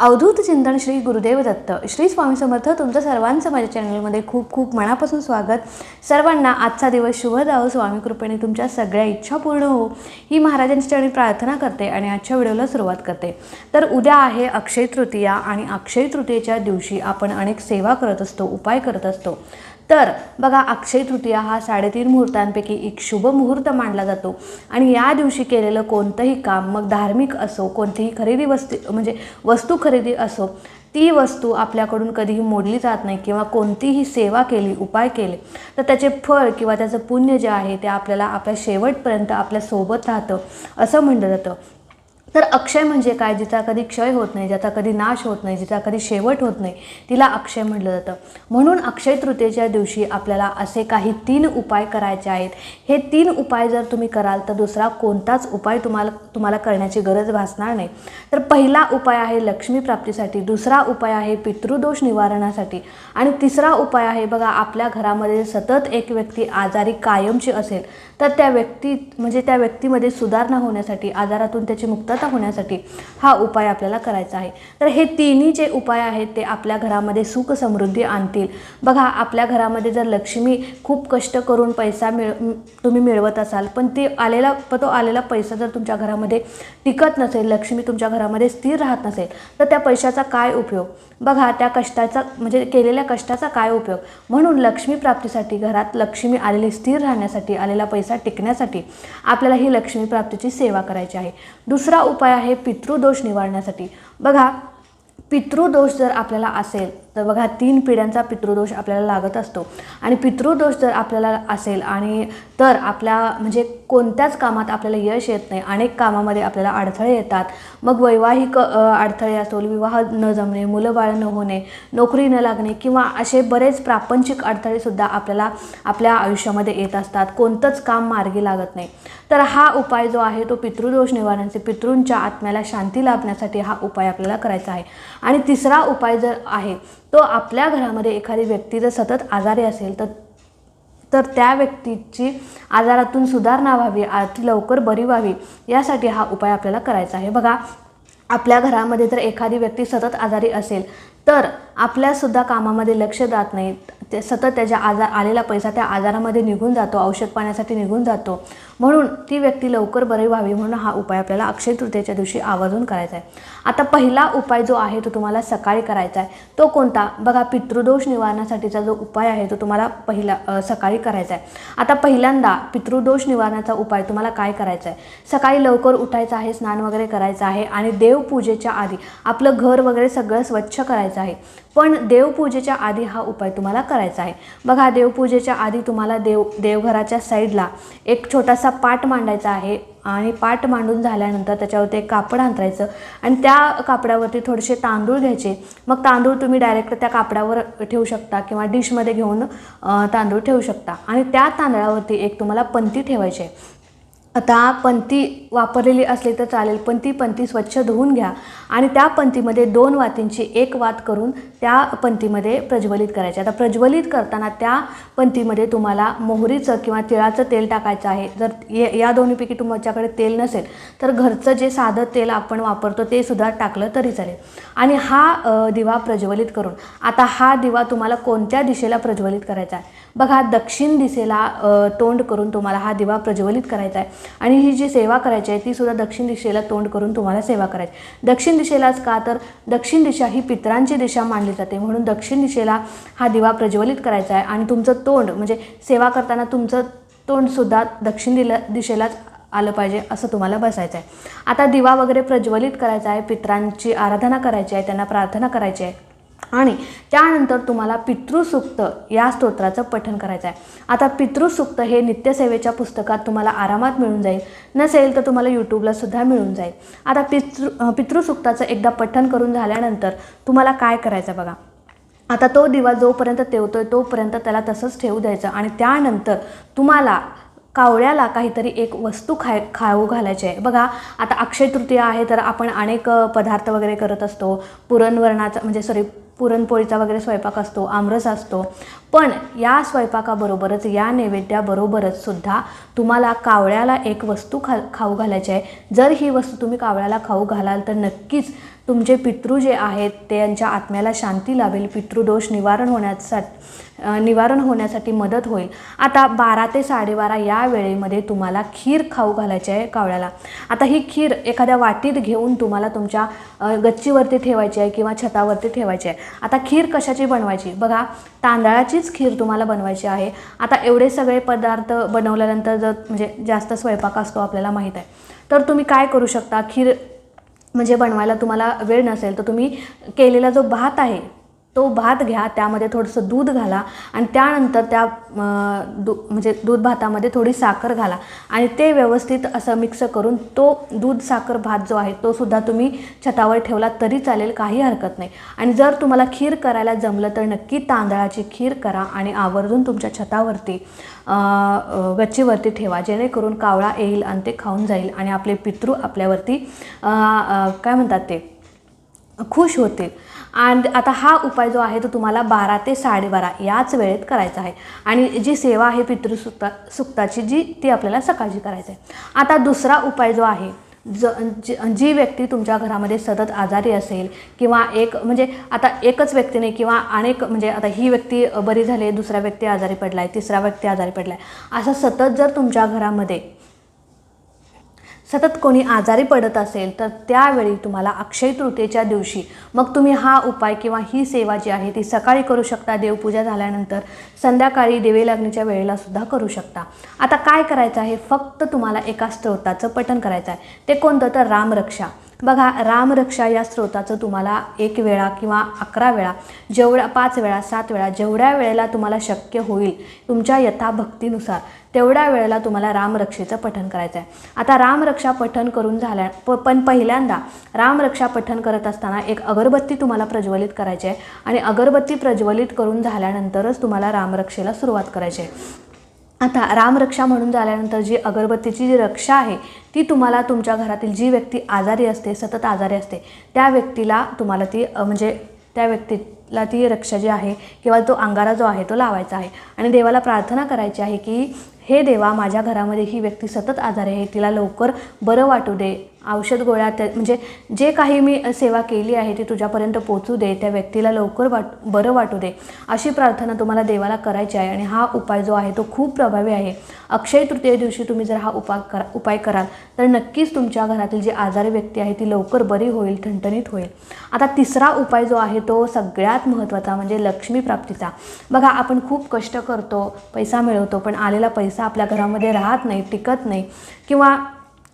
अवधूत चिंतन श्री गुरुदेव दत्त. श्री स्वामी समर्थ तुमचं सर्वांचं माझ्या चॅनलमध्ये खूप खूप मनापासून स्वागत. सर्वांना आजचा दिवस शुभ जावो. स्वामी कृपेने तुमच्या सगळ्या इच्छा पूर्ण हो. ही महाराजांची चरणी प्रार्थना करते आणि आजच्या व्हिडिओला सुरुवात करते. तर उद्या आहे अक्षय तृतीया आणि अक्षय तृतीयेच्या दिवशी आपण अनेक सेवा करत असतो उपाय करत असतो. तर बघा अक्षय तृतीया हा साडेतीन मुहूर्तांपैकी एक शुभ मुहूर्त मानला जातो. आणि या दिवशी केलेलं कोणतंही काम मग धार्मिक असो कोणतीही खरेदी वस्तू म्हणजे वस्तू खरेदी असो ती वस्तू आपल्याकडून कधीही मोडली जात नाही किंवा कोणतीही सेवा केली उपाय केले तर त्याचे फळ किंवा त्याचं पुण्य जे आहे ते आपल्याला आपल्या शेवटपर्यंत आपल्यासोबत राहतं असं म्हणलं जातं. तर अक्षय म्हणजे काय? जिचा कधी क्षय होत नाही ज्याचा कधी नाश होत नाही जिचा कधी शेवट होत नाही तिला अक्षय म्हटलं जातं. म्हणून अक्षय तृतीयेच्या दिवशी आपल्याला असे काही तीन उपाय करायचे आहेत. हे तीन उपाय जर तुम्ही कराल तर दुसरा कोणताच उपाय तुम्हाला तुम्हाला करण्याची गरज भासणार नाही. तर पहिला उपाय आहे लक्ष्मी प्राप्तीसाठी दुसरा उपाय आहे पितृदोष निवारणासाठी आणि तिसरा उपाय आहे बघा आपल्या घरामध्ये सतत एक व्यक्ती आजारी कायमची असेल तर त्या व्यक्ती म्हणजे त्या व्यक्तीमध्ये सुधारणा होण्यासाठी आजारातून त्याची मुक्तता होण्यासाठी हा उपाय आपल्याला करायचा आहे. तर हे तिन्ही जे उपाय आहेत ते आपल्या घरामध्ये सुख समृद्धी आणतील. बघा आपल्या घरामध्ये जर लक्ष्मी खूप कष्ट करून पैसा मिळ तुम्ही मिळवत असाल पण ते आलेला तो आलेला पैसा जर तुमच्या घरामध्ये टिकत नसेल लक्ष्मी तुमच्या घरामध्ये स्थिर राहत नसेल तर त्या पैशाचा काय उपयोग? बघा त्या कष्टाचा म्हणजे केलेल्या कष्टाचा काय उपयोग? म्हणून लक्ष्मी प्राप्तीसाठी घरात लक्ष्मी आलेली स्थिर राहण्यासाठी आलेला पैसा टिकण्यासाठी आपल्याला ही लक्ष्मी प्राप्तीची सेवा करायची आहे. दुसरा उपाय आहे पितृदोष निवारण्यासाठी. बघा पितृदोष जर आपल्याला असेल तर बघा तीन पिढ्यांचा पितृदोष आपल्याला लागत असतो. आणि पितृदोष जर आपल्याला असेल आणि तर आपल्या म्हणजे कोणत्याच कामात आपल्याला यश येत नाही. अनेक कामामध्ये आपल्याला अडथळे येतात. मग वैवाहिक अडथळे असो विवाह न जमणे मुलं बाळ न होणे नोकरी न लागणे किंवा असे बरेच प्रापंचिक अडथळेसुद्धा आपल्याला आपल्या आयुष्यामध्ये येत असतात. कोणतंच काम मार्गी लागत नाही. तर हा उपाय जो आहे तो पितृदोष निवारणाचे पितृंच्या आत्म्याला शांती लाभण्यासाठी हा उपाय आपल्याला करायचा आहे. आणि तिसरा उपाय जर आहे तो आपल्या घरामध्ये एखादी व्यक्ती जर सतत आजारी असेल तर तर त्या व्यक्तीची आजारातून सुधारणा व्हावी ती लवकर बरी व्हावी यासाठी हा उपाय आपल्याला करायचा आहे. बघा आपल्या घरामध्ये जर एखादी व्यक्ती सतत आजारी असेल तर आपल्यासुद्धा कामामध्ये लक्ष जात नाही. ते सतत त्याच्या आजार आलेला पैसा त्या आजारामध्ये निघून जातो औषध पाण्यासाठी निघून जातो. म्हणून ती व्यक्ती लवकर बरी व्हावी म्हणून हा उपाय आपल्याला अक्षय तृतीयेच्या दिवशी आवर्जून करायचा आहे आता पहिला उपाय जो आहे तो तुम्हाला सकाळी करायचा आहे तो कोणता? बघा पितृदोष निवारणासाठीचा जो उपाय आहे तो तुम्हाला पहिला सकाळी करायचा आहे आता पहिल्यांदा पितृदोष निवारणाचा उपाय तुम्हाला काय करायचा आहे सकाळी लवकर उठायचं आहे स्नान वगैरे करायचं आहे आणि देवपूजेच्या आधी आपलं घर वगैरे सगळं स्वच्छ करायचं आहे. पण देवपूजेच्या आधी हा उपाय तुम्हाला करायचा आहे. बघा देवपूजेच्या आधी तुम्हाला देव देवघराच्या साईडला एक छोटासा पाट मांडायचा आहे आणि पाट मांडून झाल्यानंतर त्याच्यावरती एक कापड अंतरायचं आणि त्या कापडावरती थोडेसे तांदूळ घ्यायचे. मग तांदूळ तुम्ही डायरेक्ट त्या कापडावर ठेवू शकता किंवा डिशमध्ये घेऊन तांदूळ ठेवू शकता. आणि त्या तांदळावरती एक तुम्हाला पंती ठेवायची आहे. आता पंती वापरलेली असली तर चालेल पण ती पंती स्वच्छ धुवून घ्या. आणि त्या पंतीमध्ये दोन वातींची एक वात करून त्या पंतीमध्ये प्रज्वलित करायची. आता प्रज्वलित करताना त्या पंतीमध्ये तुम्हाला मोहरीचं किंवा तिळाचं तेल टाकायचं आहे. जर ये या दोन्हीपैकी तुमच्याकडे तेल नसेल तर घरचं जे साधं तेल आपण वापरतो ते सुद्धा टाकलं तरी चालेल. आणि हा दिवा प्रज्वलित करून आता हा दिवा तुम्हाला कोणत्या दिशेला प्रज्वलित करायचा आहे? बघा दक्षिण दिशेला तोंड करून तुम्हाला हा दिवा प्रज्वलित करायचा आहे. आणि ही जी सेवा करायची आहे ती सुद्धा दक्षिण दिशेला तोंड करून तुम्हाला सेवा करायची दक्षिण दिशेलाच का तर दक्षिण दिशा ही पितरांची दिशा मानली जाते. म्हणून दक्षिण दिशेला हा दिवा प्रज्वलित करायचा आहे आणि तुमचं तोंड म्हणजे सेवा करताना तुमचं तोंडसुद्धा दक्षिण दिला दिशेलाच आलं पाहिजे असं तुम्हाला बसायचं आहे. आता दिवा वगैरे प्रज्वलित करायचा आहे पितरांची आराधना करायची आहे त्यांना प्रार्थना करायची आहे. आणि त्यानंतर तुम्हाला पितृसूक्त या स्तोत्राचं पठण करायचं आहे आता पितृसूक्त हे नित्यसेवेच्या पुस्तकात तुम्हाला आरामात मिळून जाईल. नसेल तर तुम्हाला यूट्यूबला सुद्धा मिळून जाईल. आता पितृ पितृसुक्ताचं पितृसूक्ताचं एकदा पठण करून झाल्यानंतर तुम्हाला काय करायचं बघा. आता तो दिवा जोपर्यंत तेवतोय तोपर्यंत त्याला तसंच ठेवू द्यायचं आणि त्यानंतर तुम्हाला कावळ्याला काहीतरी एक वस्तू खाय खाऊ घालायची आहे. बघा आता अक्षय तृतीया आहे तर आपण अनेक पदार्थ वगैरे करत असतो. पुरणवरणाचा म्हणजे सॉरी पुरणपोळीचा वगैरे स्वयंपाक असतो आमरस असतो. पण या स्वयंपाकाबरोबरच या नैवेद्याबरोबरच सुद्धा तुम्हाला कावळ्याला एक वस्तू खा खाऊ घालायची आहे. जर ही वस्तू तुम्ही कावळ्याला खाऊ घालाल तर नक्कीच तुमचे पितृ जे आहेत ते यांच्या आत्म्याला शांती लावेल पितृदोष निवारण होण्यासाठी निवारण होण्यासाठी मदत होईल. आता बारा ते साडेबारा या वेळेमध्ये तुम्हाला खीर खाऊ घालायची आहे कावळ्याला. आता ही खीर एखाद्या वाटीत घेऊन तुम्हाला तुमच्या गच्चीवरती ठेवायची आहे किंवा छतावरती ठेवायची आहे. आता खीर कशाची बनवायची? बघा तांदळाचीच खीर तुम्हाला बनवायची आहे. आता एवढे सगळे पदार्थ बनवल्यानंतर जर म्हणजे जास्त स्वयंपाक असतो आपल्याला माहीत आहे. तर तुम्ही काय करू शकता? खीर म्हणजे बनवायला तुम्हाला वेळ नसेल तर तुम्ही केलेला जो भात आहे तो भात घ्या त्यामध्ये थोडंसं दूध घाला आणि त्यानंतर त्या दू म्हणजे दूध भातामध्ये थोडी साखर घाला. आणि ते व्यवस्थित असं मिक्स करून तो दूध साखर भात जो आहे तो सुद्धा तुम्ही छतावर ठेवला तरी चालेल काही हरकत नाही. आणि जर तुम्हाला खीर करायला जमलं तर नक्की तांदळाची खीर करा आणि आवर्जून तुमच्या छतावरती गच्चीवरती ठेवा जेणेकरून कावळा येईल आणि ते खाऊन जाईल आणि आपले पितृ आपल्यावरती काय म्हणतात ते खुश होतील. आणि आता हा उपाय जो आहे तो तुम्हाला बारा ते साडेबारा याच वेळेत करायचा आहे. आणि जी सेवा आहे पितृसुक्ता सुक्ताची जी ती आपल्याला सकाळची करायची आहे. आता दुसरा उपाय जो आहे ज जी जी व्यक्ती तुमच्या घरामध्ये सतत आजारी असेल किंवा एक म्हणजे आता एकच व्यक्तीने किंवा अनेक म्हणजे आता ही व्यक्ती बरी झाली आहे दुसरा व्यक्ती आजारी पडला आहे तिसरा व्यक्ती आजारी पडला आहे असं सतत जर तुमच्या घरामध्ये सतत कोणी आजारी पडत असेल तर त्यावेळी तुम्हाला अक्षय तृतीयेच्या दिवशी मग तुम्ही हा उपाय किंवा ही सेवा जी आहे ती सकाळी करू शकता देवपूजा झाल्यानंतर संध्याकाळी दिवे लागण्याच्या वेळेला सुद्धा करू शकता. आता काय करायचं आहे? फक्त तुम्हाला एका स्तोत्राचं पठण करायचं आहे. ते कोणतं? तर रामरक्षा. बघा रामरक्षा या स्त्रोताचं तुम्हाला एक वेळा किंवा अकरा वेळा जेवढ्या पाच वेळा सात वेळा जेवढ्या वेळेला तुम्हाला शक्य होईल तुमच्या यथाभक्तीनुसार तेवढ्या वेळेला तुम्हाला रामरक्षेचं पठण करायचं आहे आता रामरक्षा पठण करून झाल्या प पण पहिल्यांदा रामरक्षा पठण करत असताना एक अगरबत्ती तुम्हाला प्रज्वलित करायची आहे आणि अगरबत्ती प्रज्वलित करून झाल्यानंतरच तुम्हाला रामरक्षेला सुरुवात करायची आहे आता रामरक्षा म्हणून झाल्यानंतर जी अगरबत्तीची जी रक्षा आहे ती तुम्हाला तुमच्या घरातील जी व्यक्ती आजारी असते सतत आजारी असते त्या व्यक्तीला तुम्हाला ती म्हणजे त्या व्यक्तीला ती रक्षा जी आहे किंवा तो अंगारा जो आहे तो लावायचा आहे. आणि देवाला प्रार्थना करायची आहे की हे देवा माझ्या घरामध्ये ही व्यक्ती सतत आजारी आहे तिला लवकर बरं वाटू दे औषध गोळ्या त्या म्हणजे जे काही मी सेवा केली आहे ती तुझ्यापर्यंत पोचू दे त्या व्यक्तीला लवकर वाट बरं वाटू दे. अशी प्रार्थना तुम्हाला देवाला करायची आहे आणि हा उपाय जो आहे तो खूप प्रभावी आहे. अक्षय तृतीय दिवशी तुम्ही जर हा उपाय करा उपाय कराल तर नक्कीच तुमच्या घरातील जी आजारी व्यक्ती आहे ती लवकर बरी होईल ठणठणीत होईल. आता तिसरा उपाय जो आहे तो सगळ्यात महत्त्वाचा म्हणजे लक्ष्मी प्राप्तीचा. बघा आपण खूप कष्ट करतो पैसा मिळवतो पण आलेला पैसा आपल्या घरामध्ये राहत नाही टिकत नाही. किंवा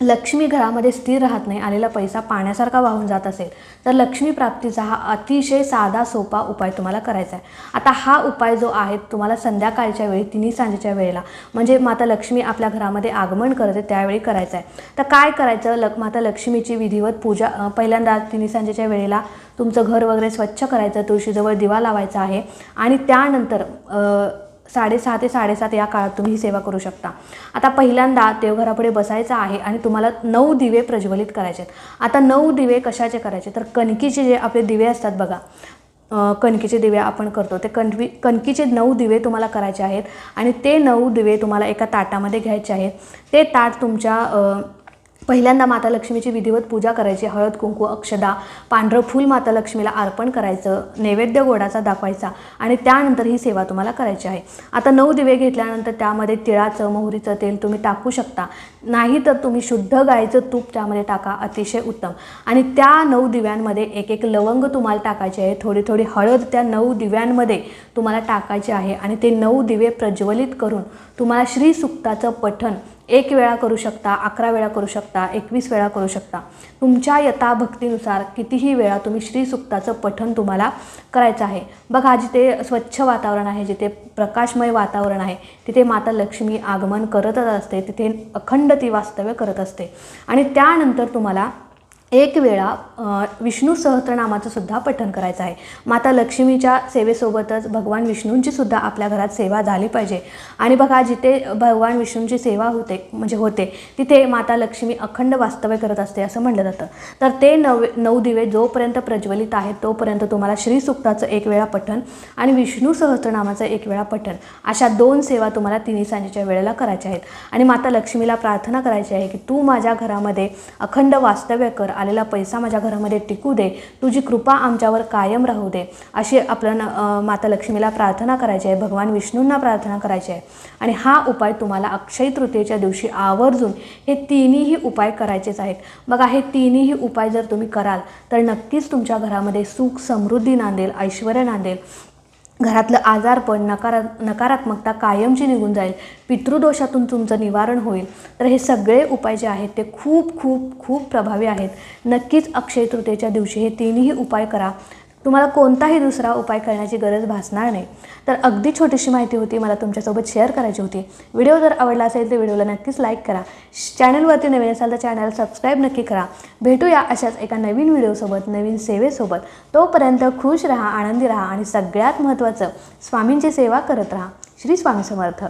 लक्ष्मी घरामध्ये स्थिर राहत नाही आलेला पैसा पाण्यासारखा वाहून जात असेल तर लक्ष्मी प्राप्तीचा हा अतिशय साधा सोपा उपाय तुम्हाला करायचा आहे. आता हा उपाय जो आहे तुम्हाला संध्याकाळच्या वेळी तिन्ही सांजेच्या वेळेला म्हणजे माता लक्ष्मी आपल्या घरामध्ये आगमन करते त्यावेळी करायचं आहे. तर काय करायचं? लक माता लक्ष्मीची विधिवत पूजा पहिल्यांदा तिन्ही सांजेच्या वेळेला तुमचं घर वगैरे स्वच्छ करायचं तुळशीजवळ दिवा लावायचा आहे. आणि त्यानंतर साडेसहा ते साडेसात या काळात तुम्ही ही सेवा करू शकता. आता पहिल्यांदा देवघरापुढे बसायचं आहे आणि तुम्हाला नऊ दिवे प्रज्वलित करायचे आहेत. आता नऊ दिवे कशाचे करायचे? तर कणकीचे जे आपले दिवे असतात बघा कणकीचे दिवे आपण करतो. ते कणवी कणकीचे नऊ दिवे तुम्हाला करायचे आहेत आणि ते नऊ दिवे तुम्हाला एका ताटामध्ये घ्यायचे आहेत. ते ताट तुमच्या पहिल्यांदा माता लक्ष्मीची विधिवत पूजा करायची. हळद कुंकू अक्षदा पांढरं फूल माता लक्ष्मीला अर्पण करायचं. नैवेद्य गोडाचा दाखवायचा आणि त्यानंतर ही सेवा तुम्हाला करायची आहे. आता नऊ दिवे घेतल्यानंतर त्यामध्ये तिळाचं मोहरीचं तेल तुम्ही टाकू शकता. नाही तर तुम्ही शुद्ध गायीचं तूप त्यामध्ये टाका अतिशय उत्तम. आणि त्या नऊ दिव्यांमध्ये एक एक लवंग तुम्हाला टाकायचे आहे. थोडी थोडी हळद त्या नऊ दिव्यांमध्ये तुम्हाला टाकायचे आहे आणि ते नऊ दिवे प्रज्वलित करून तुम्हाला श्री सुक्ताचं पठण एक वेळा करू शकता अकरा वेळा करू शकता एकवीस वेळा करू शकता. तुमच्या यथाभक्तीनुसार कितीही वेळा तुम्ही श्री सुक्ताचं पठण तुम्हाला करायचं आहे. बघा जिथे स्वच्छ वातावरण आहे जिथे प्रकाशमय वातावरण आहे तिथे माता लक्ष्मी आगमन करतच असते तिथे अखंड ती वास्तव्य करत असते. आणि त्यानंतर तुम्हाला एक वेळा विष्णू सहस्त्रनामाचं सुद्धा पठण करायचं आहे. माता लक्ष्मीच्या सेवेसोबतच भगवान विष्णूंची सुद्धा आपल्या घरात सेवा झाली पाहिजे. आणि बघा जिथे भगवान विष्णूंची सेवा होते म्हणजे होते तिथे माता लक्ष्मी अखंड वास्तव्य करत असते असं म्हटलं जातं. तर ते नव नऊ दिवे जोपर्यंत प्रज्वलित आहेत तोपर्यंत तुम्हाला श्रीसुक्ताचं एक वेळा पठण आणि विष्णू सहस्त्रनामाचं एक वेळा पठण अशा दोन सेवा तुम्हाला तिन्ही सांजेच्या वेळेला करायच्या आहेत. आणि माता लक्ष्मीला प्रार्थना करायची आहे की तू माझ्या घरामध्ये अखंड वास्तव्य कर आलेला पैसा माझ्या घरामध्ये टिकू दे. तुझी कृपा आमच्यावर कायम राहू दे. अशी आपल्याला माता लक्ष्मीला प्रार्थना करायची आहे. भगवान विष्णूंना प्रार्थना करायची आहे. आणि हा उपाय तुम्हाला अक्षय तृतीयेच्या दिवशी आवर्जून हे तिन्हीही उपाय करायचेच आहेत. बघा हे तिन्हीही उपाय जर तुम्ही कराल तर नक्कीच तुमच्या घरामध्ये सुख समृद्धी नांदेल ऐश्वर नांदेल. घरातलं आजारपण नकारा नकारात्मकता कायमची निघून जाईल. पितृदोषातून तुमचं निवारण होईल. तर हे सगळे उपाय जे आहेत ते खूप खूप खूप प्रभावी आहेत. नक्कीच अक्षय तृतीयेच्या दिवशी हे तिन्ही उपाय करा. तुम्हाला कोणताही दुसरा उपाय करण्याची गरज भासणार नाही. तर अगदी छोटीशी माहिती होती मला तुमच्यासोबत शेअर करायची होती. व्हिडिओ जर आवडला असेल तर व्हिडिओला नक्कीच लाईक करा. चॅनलवरती नवीन असाल तर चॅनल सबस्क्राईब नक्की करा. भेटूया अशाच एका नवीन व्हिडिओसोबत नवीन सेवेसोबत. तोपर्यंत खुश राहा आनंदी राहा आणि सगळ्यात महत्त्वाचं स्वामींची सेवा करत राहा. श्री स्वामी समर्थ.